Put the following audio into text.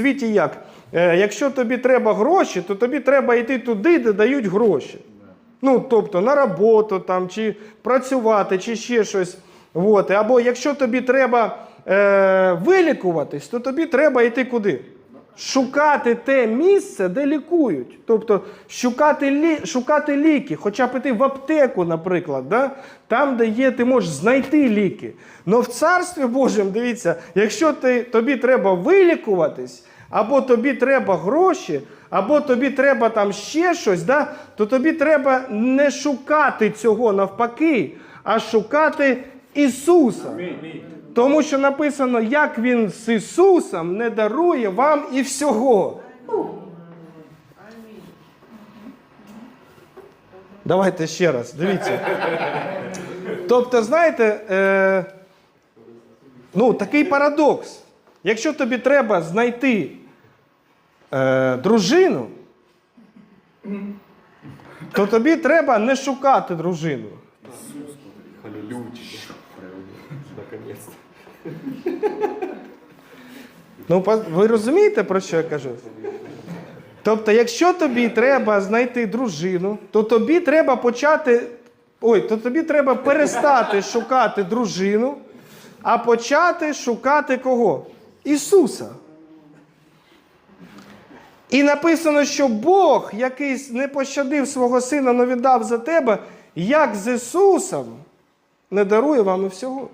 світі як? Е, якщо тобі треба гроші, то тобі треба йти туди, де дають гроші. Ну, тобто на роботу там, чи працювати, чи ще щось. От. Або якщо тобі треба е, вилікуватись, то тобі треба йти куди? Шукати те місце, де лікують. Тобто шукати, лі, шукати ліки, хоча б іти в аптеку, наприклад, да? там, де є, ти можеш знайти ліки. Но в Царстві Божому, дивіться, якщо ти, тобі треба вилікуватись, або тобі треба гроші, або тобі треба там ще щось, да? то тобі треба не шукати цього навпаки, а шукати Ісуса. Тому що написано, як Він з Ісусом не дарує вам і всього. Давайте ще раз, дивіться. Тобто, знаєте, е, ну, такий парадокс. Якщо тобі треба знайти е, дружину, то тобі треба не шукати дружину. Наконец-то. Ну, ви розумієте, про що я кажу? Тобто, якщо тобі треба знайти дружину, то тобі треба почати. Ой, то тобі треба перестати шукати дружину, а почати шукати кого? Ісуса. І написано, що Бог, який не пощадив свого сина, но віддав за тебе, як з Ісусом, не дарує вам і всього.